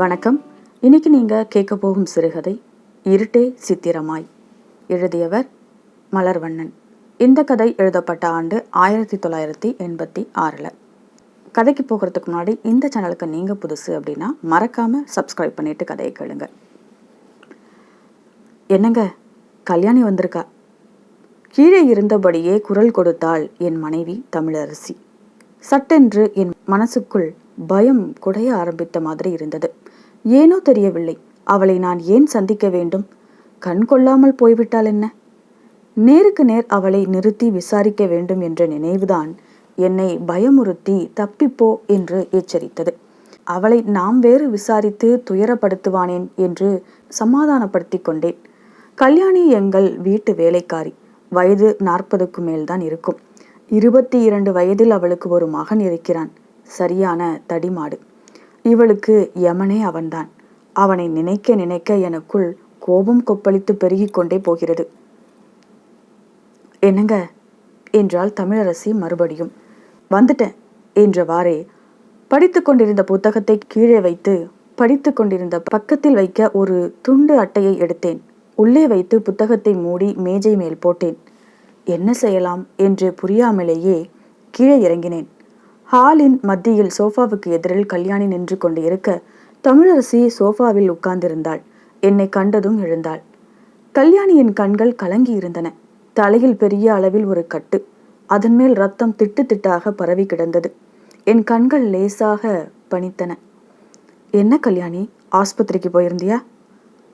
வணக்கம். இன்னைக்கு நீங்கள் கேட்க போகும் சிறுகதை இருட்டே சித்திரமாய் எழுதியவர் மலர்வண்ணன். இந்த கதை எழுதப்பட்ட ஆண்டு ஆயிரத்தி தொள்ளாயிரத்தி எண்பத்தி ஆறில். கதைக்கு போகிறதுக்கு முன்னாடி இந்த சேனலுக்கு நீங்கள் புதுசு அப்படின்னா மறக்காமல் சப்ஸ்கிரைப் பண்ணிட்டு கதையை கேளுங்க. என்னங்க? கல்யாணி வந்திருக்கா? கீழே இருந்தபடியே குரல் கொடுத்தாள் என் மனைவி தமிழரசி. சட்டென்று என் மனசுக்குள் பயம் குடைய ஆரம்பித்த மாதிரி இருந்தது. ஏனோ தெரியவில்லை. அவளை நான் ஏன் சந்திக்க வேண்டும்? கண் கொள்ளாமல் போய்விட்டால் என்ன? நேருக்கு நேர் அவளை நிறுத்தி விசாரிக்க வேண்டும் என்ற நினைவுதான் என்னை பயமுறுத்தி தப்பிப்போ என்று எச்சரித்தது. அவளை நாம் வேறு விசாரித்து துயரப்படுத்துவானேன் என்று சமாதானப்படுத்திக் கொண்டேன். கல்யாணி எங்கள் வீட்டு வேலைக்காரி. வயது நாற்பதுக்கு மேல்தான் இருக்கும். இருபத்தி இரண்டு வயதில் அவளுக்கு ஒரு மகன் இருக்கிறான். சரியான தடிமாடு. இவளுக்கு யமனே அவன்தான். அவனை நினைக்க நினைக்க எனக்குள் கோபம் கொப்பளித்து பெருகிக்கொண்டே போகிறது. என்னங்க? என்றாள் தமிழரசி மறுபடியும். வந்துட்டேன் என்றவாறே படித்து கொண்டிருந்த புத்தகத்தை கீழே வைத்து படித்து கொண்டிருந்த பக்கத்தில் வைக்க ஒரு துண்டு அட்டையை எடுத்தேன். உள்ளே வைத்து புத்தகத்தை மூடி மேஜை மேல் போட்டேன். என்ன செய்யலாம்? என்று புரியாமலேயே கீழே இறங்கினேன். ஹாலின் மத்தியில் சோஃபாவுக்கு எதிரில் கல்யாணி நின்று கொண்டு இருக்க தமிழரசி சோஃபாவில் உட்கார்ந்திருந்தாள். என்னை கண்டதும் எழுந்தாள். கல்யாணியின் கண்கள் கலங்கி இருந்தன தலையில் பெரிய அளவில் ஒரு கட்டு. அதன் மேல் ரத்தம் திட்டு திட்டாக பரவி கிடந்தது. என் கண்கள் லேசாக பணித்தன. என்ன கல்யாணி? ஆஸ்பத்திரிக்கு போயிருந்தியா?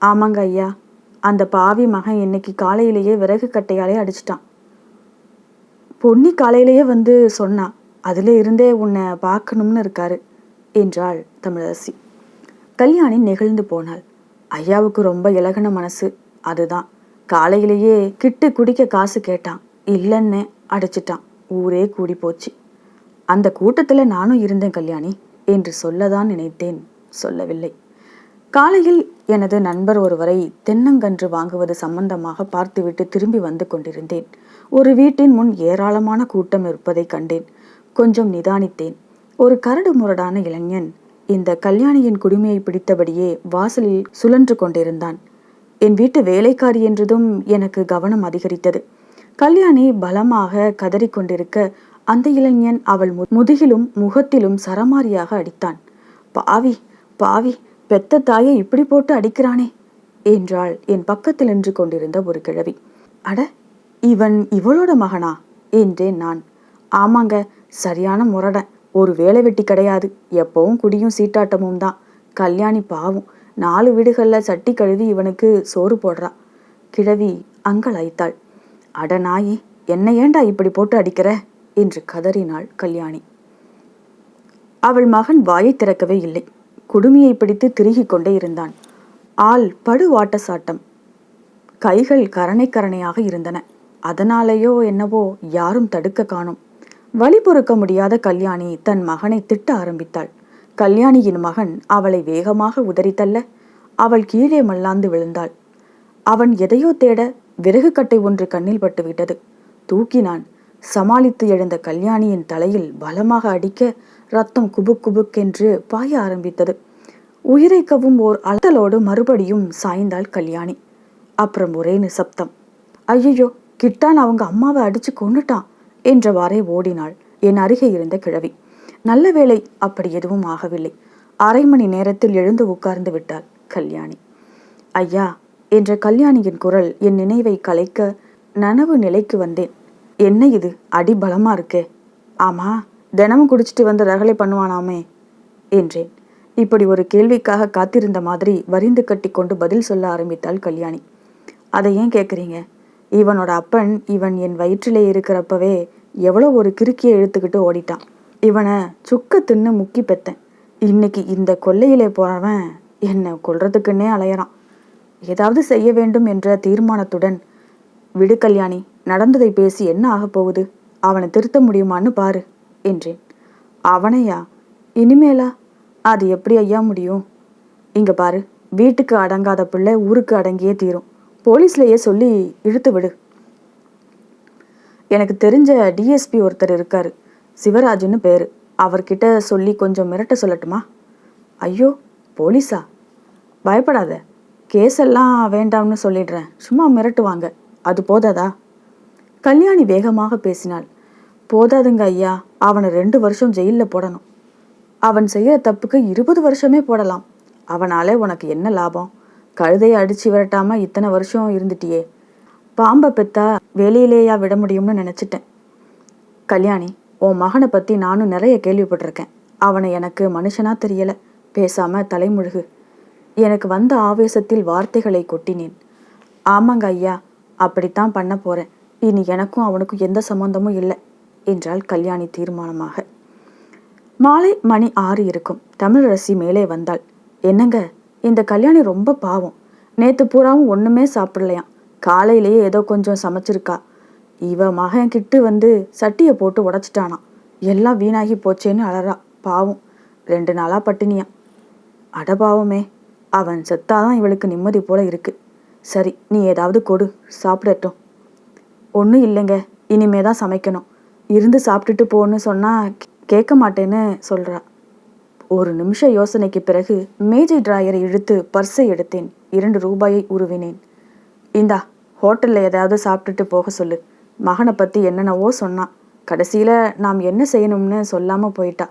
ஆமாங்க ஐயா. அந்த பாவி மகன் இன்னைக்கு காலையிலேயே விறகு கட்டையாலே அடிச்சிட்டான். பொன்னி காலையிலேயே வந்து சொன்னா அதில் இருந்தே உன்னை பார்க்கணும்னு இருக்காரு என்றாள் தமிழரசி. கல்யாணி நெகிழ்ந்து போனாள். ஐயாவுக்கு ரொம்ப இலகன மனசு அதுதான். காலையிலேயே கிட்டு குடிக்க காசு கேட்டான். இல்லைன்னு அடைச்சிட்டான். ஊரே கூடி போச்சு. அந்த கூட்டத்தில் நானும் இருந்தேன் கல்யாணி என்று சொல்லதான் நினைத்தேன் சொல்லவில்லை. காலையில் எனது நண்பர் ஒருவரை தென்னங்கன்று வாங்குவது சம்பந்தமாக பார்த்துவிட்டு திரும்பி வந்து கொண்டிருந்தேன். ஒரு வீட்டின் முன் ஏராளமான கூட்டம் இருப்பதை கண்டேன். கொஞ்சம் நிதானித்தேன். ஒரு கரடு முரடான இளைஞன் இந்த கல்யாணியின் குடுமையை பிடித்தபடியே வாசலில் சுழன்று கொண்டிருந்தான். என் வீட்டு வேலைக்காரி என்றதும் எனக்கு கவனம் அதிகரித்தது. கல்யாணி பலமாக கதறிக்கொண்டிருக்க அந்த இளைஞன் அவள் முதுகிலும் முகத்திலும் சரமாரியாக அடித்தான். பாவி பாவி பெத்த தாயை இப்படி போட்டு அடிக்கிறானே என்றாள் என் பக்கத்தில் நின்று கொண்டிருந்த ஒரு கிழவி. அட இவன் இவளோட மகனா? என்றேன் நான். ஆமாங்க சரியான முரடன் ஒரு வேலை வெட்டி கிடையாது. எப்பவும் குடியும் சீட்டாட்டமும் தான். கல்யாணி பாவம். நாலு வீடுகளில் சட்டி கழுவி இவனுக்கு சோறு போடுறா. கிழவி அங்கலாய்த்தாள். அட நாயி என்ன ஏண்டா இப்படி போட்டு அடிக்கிற? என்று கதறினாள் கல்யாணி. அவள் மகன் வாயை திறக்கவே இல்லை. குடுமியை பிடித்து திருகிக் கொண்டே இருந்தான். ஆள் படு வாட்டசாட்டம் கைகள் கரணை கரணையாக இருந்தன. அதனாலேயோ என்னவோ யாரும் தடுக்க காணும். வழி பொறுக்க முடியாத கல்யாணி தன் மகனை திட்ட ஆரம்பித்தாள். கல்யாணியின் மகன் அவளை வேகமாக உதறித்தள்ள அவள் கீழே மல்லாந்து விழுந்தாள். அவன் எதையோ தேட விறகு கட்டை ஒன்று கண்ணில் பட்டுவிட்டது. தூக்கினான். சமாளித்து எழுந்த கல்யாணியின் தலையில் பலமாக அடிக்க ரத்தம் குபுக் குபுக்கென்று பாய ஆரம்பித்தது. உயிரை கவும் ஓர் அழுத்தலோடு மறுபடியும் சாய்ந்தாள் கல்யாணி. அப்புறம் ஒரே நிசப்தம். ஐயோ கிட்டான் அவங்க அம்மாவை அடிச்சு கொண்டுட்டான் என்றவாறே ஓடினாள் என் அருகே இருந்த கிழவி. நல்ல வேளை அப்படி எதுவும் ஆகவில்லை. அரை மணி நேரத்தில் எழுந்து உட்கார்ந்து விட்டாள் கல்யாணி. ஐயா என்ற கல்யாணியின் குரல் என் நினைவை கலைக்க நனவு நிலைக்கு வந்தேன். என்ன இது? அடி பலமா இருக்கே. ஆமா தினமும் குடிச்சிட்டு வந்து ரகலை பண்ணுவானாமே என்றேன். இப்படி ஒரு கேள்விக்காக காத்திருந்த மாதிரி வரிந்து கட்டி கொண்டு பதில் சொல்ல ஆரம்பித்தாள் கல்யாணி. அதை ஏன் கேட்குறீங்க இவனோட அப்பன் இவன் என் வயிற்றிலே இருக்கிறப்பவே எவ்வளோ ஒரு கிறுக்கியை இழுத்துக்கிட்டு ஓடிட்டான். இவனை சுக்க தின்னு முக்கி பெத்தேன். இன்னைக்கு இந்த கொல்லையிலே போறவன் என்னை கொல்றதுக்குன்னே அலையறான். ஏதாவது செய்ய வேண்டும் என்ற தீர்மானத்துடன் விடு கல்யாணி நடந்ததை பேசி என்ன ஆகப் போகுது? அவனை திருத்த முடியுமான்னு பாரு என்றேன். அவனையா? இனிமேலா? அது எப்படி ஐயா முடியும்? இங்க பாரு வீட்டுக்கு அடங்காத பிள்ளை ஊருக்கு அடங்கியே தீரும். போலீஸ்லேயே சொல்லி இழுத்து விடு. எனக்கு தெரிஞ்ச டிஎஸ்பி ஒருத்தர் இருக்காரு. சிவராஜுன்னு பேர். அவர்கிட்ட சொல்லி கொஞ்சம் மிரட்ட சொல்லட்டுமா? ஐயோ போலீஸா? பயப்படாத. கேஸெல்லாம் வேண்டாம்னு சொல்லிடுறேன். சும்மா மிரட்டுவாங்க. அது போதாதா? கல்யாணி வேகமாக பேசினாள். போதாதுங்க ஐயா. அவனை ரெண்டு வருஷம் ஜெயிலில் போடணும். அவன் செய்கிற தப்புக்கு இருபது வருஷமே போடலாம். அவனாலே உனக்கு என்ன லாபம்? கழுதையை அடிச்சு விரட்டாம இத்தனை வருஷம் இருந்துட்டியே. பாம்பை பெத்தா வெளியிலேயா விட முடியும்னு நினச்சிட்டேன். கல்யாணி உன் மகனை பற்றி நானும் நிறைய கேள்விப்பட்டிருக்கேன். அவனை எனக்கு மனுஷனா தெரியல. பேசாம தலைமுழுகு. எனக்கு வந்த ஆவேசத்தில் வார்த்தைகளை கொட்டினேன். ஆமாங்க ஐயா அப்படித்தான் பண்ண போறேன். இனி எனக்கும் அவனுக்கும் எந்த சம்பந்தமும் இல்லை என்றாள் கல்யாணி தீர்மானமாக. மாலை மணி ஆறு இருக்கும். தமிழரசி மேலே வந்தாள். என்னங்க? இந்த கல்யாணி ரொம்ப பாவம். நேத்து பூராவும் ஒண்ணுமே சாப்பிடலையாம். காலையிலேயே ஏதோ கொஞ்சம் சமைச்சிருக்கா. இவ மகன் கிட்டு வந்து சட்டியை போட்டு உடைச்சிட்டானா எல்லாம் வீணாகி போச்சேன்னு அலறா பாவம். ரெண்டு நாளா அட அடபாவமே அவன் செத்தாதான் இவளுக்கு நிம்மதி போல இருக்கு. சரி நீ ஏதாவது கொடு. சாப்பிடட்டும். ஒன்றும் இல்லைங்க. இனிமே தான் சமைக்கணும். இருந்து சாப்பிட்டுட்டு போன்னு சொன்னா கேட்க மாட்டேன்னு சொல்றா. ஒரு நிமிஷ யோசனைக்கு பிறகு மேஜை டிராயரை இழுத்து பர்ஸை எடுத்தேன். இரண்டு ரூபாயை உருவினேன். இந்தா ஹோட்டலில் ஏதாவது சாப்பிட்டுட்டு போக சொல்லு. மகனை பற்றி என்னென்னவோ சொன்னான். கடைசியில் நாம் என்ன செய்யணும்னு சொல்லாமல் போயிட்டா.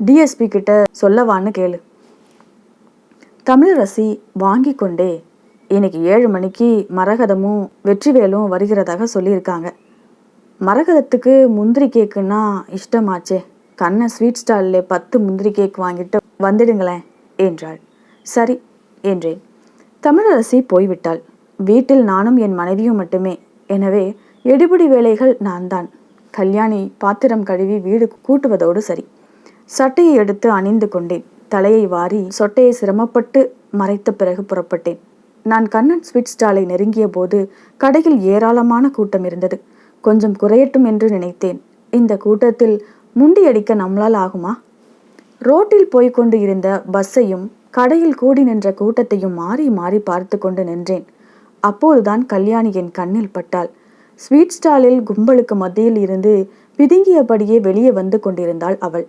டிஎஸ்பி கிட்ட சொல்லவான்னு கேளு. தமிழரசி வாங்கி கொண்டே இன்னைக்கு ஏழு மணிக்கு மரகதமும் வெற்றிவேலும் வருகிறதாக சொல்லியிருக்காங்க. மரகதத்துக்கு முந்திரி கேக்குன்னா இஷ்டமாச்சே. கண்ணை ஸ்வீட் ஸ்டாலில் பத்து முந்திரி கேக் வாங்கிட்டு வந்துடுங்களேன் என்றாள். சரி என்றேன். தமிழரசி போய்விட்டாள். வீட்டில் நானும் என் மனைவியும் மட்டுமே. எனவே எடுபிடி வேலைகள் நான் தான் கல்யாணி பாத்திரம் கழுவி வீடு கூட்டுவதோடு சரி. சட்டையை எடுத்து அணிந்து கொண்டேன். தலையை வாரி சொட்டையை சிரமப்பட்டு மறைத்த பிறகு புறப்பட்டேன். நான் கண்ணன் ஸ்வீட் ஸ்டாலை நெருங்கிய போது கடையில் ஏராளமான கூட்டம் இருந்தது. கொஞ்சம் குறையட்டும் என்று நினைத்தேன். இந்த கூட்டத்தில் முண்டியடிக்க நம்மளால் ஆகுமா? ரோட்டில் போய்க்கொண்டு இருந்த பஸ்ஸையும் கடையில் கூடி நின்ற கூட்டத்தையும் மாறி மாறி பார்த்து கொண்டு நின்றேன். அப்போதுதான் கல்யாணி என் கண்ணில் பட்டாள். ஸ்வீட் ஸ்டாலில் கும்பலுக்கு மத்தியில் இருந்து பிதுங்கியபடியே வெளியே வந்து கொண்டிருந்தாள் அவள்.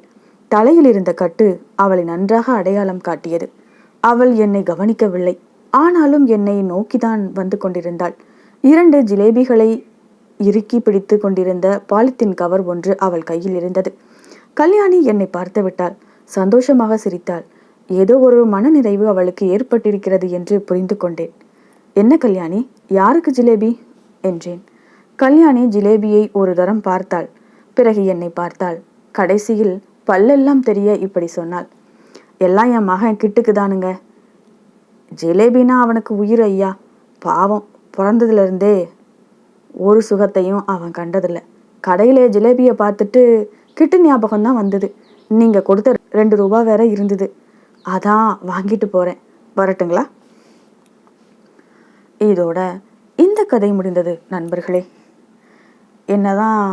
தலையில் இருந்த கட்டு அவளை நன்றாக அடையாளம் காட்டியது. அவள் என்னை கவனிக்கவில்லை. ஆனாலும் என்னை நோக்கிதான் வந்து கொண்டிருந்தாள். இரண்டு ஜிலேபிகளை இறுக்கி பிடித்து கொண்டிருந்த பாலித்தீன் கவர் ஒன்று அவள் கையில் இருந்தது. கல்யாணி என்னை பார்த்து விட்டாள். சந்தோஷமாக சிரித்தாள். ஏதோ ஒரு மனநிறைவு அவளுக்கு ஏற்பட்டிருக்கிறது என்று புரிந்து கொண்டேன். என்ன கல்யாணி? யாருக்கு ஜிலேபி? என்றேன். கல்யாணி ஜிலேபியை ஒரு தரம் பார்த்தாள். பிறகு என்னை பார்த்தாள். கடைசியில் பல்லெல்லாம் தெரிய இப்படி சொன்னாள். எல்லாம் என் மகன் கிட்டுக்கு தானுங்க. ஜிலேபினா அவனுக்கு உயிர் ஐயா. பாவம். பிறந்ததுல இருந்தே ஒரு சுகத்தையும் அவன் கண்டதில்ல. கடையிலே ஜிலேபியை பார்த்துட்டு கிட்டு ஞாபகம் தான் வந்தது. நீங்க கொடுத்த ரெண்டு ரூபா வேற இருந்தது. அதான் வாங்கிட்டு போறேன். வரட்டுங்களா? இதோட இந்த கதை முடிந்தது நண்பர்களே. என்னதான்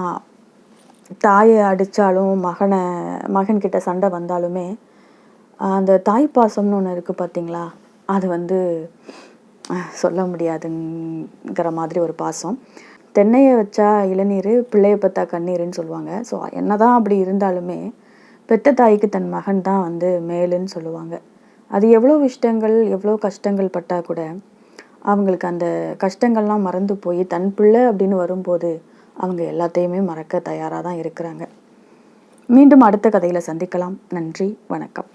தாயை அடித்தாலும் மகனை மகன்கிட்ட சண்டை வந்தாலுமே அந்த தாய் பாசம்னு ஒன்று இருக்குது பார்த்தீங்களா அது வந்து சொல்ல முடியாதுங்கிற மாதிரி ஒரு பாசம். தென்னையை வச்சா இளநீர் பிள்ளையை பார்த்தா கண்ணீருன்னு சொல்லுவாங்க. ஸோ என்னதான் அப்படி இருந்தாலுமே பெத்த தாய்க்கு தன் மகன் தான் வந்து மேலுன்னு சொல்லுவாங்க. அது எவ்வளோ இஷ்டங்கள் எவ்வளோ கஷ்டங்கள் பட்டால் கூட அவங்களுக்கு அந்த கஷ்டங்கள்லாம் மறந்து போய் தன் பிள்ளை அப்படின்னு வரும்போது அவங்க எல்லாத்தையுமே மறக்க தயாராக தான் இருக்கிறாங்க. மீண்டும் அடுத்த கதையில் சந்திக்கலாம். நன்றி வணக்கம்.